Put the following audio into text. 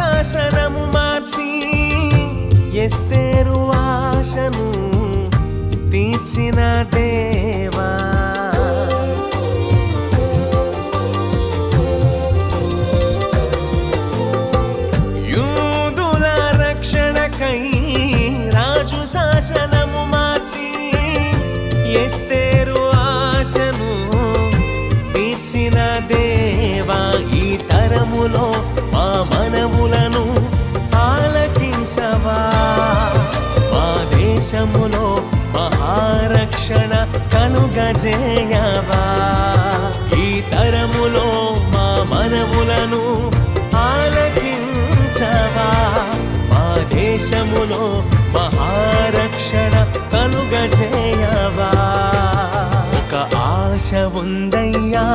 శాసనము ఎస్తేరు ఆశను తీర్చిన దేవా. యూదుల రక్షణకై రాజు శాసనము మార్చి ఎస్తేరు ఆశను తీర్చిన దేవా. ఈ తరములో మా మనవులను దేశములో మహారక్షణ కనుగజేయవా? ఈ తరములో మా మనములను ఆలకించవా? మా దేశములో మహారక్షణ కనుగజేయవా? ఒక ఆశ ఉందయ్యా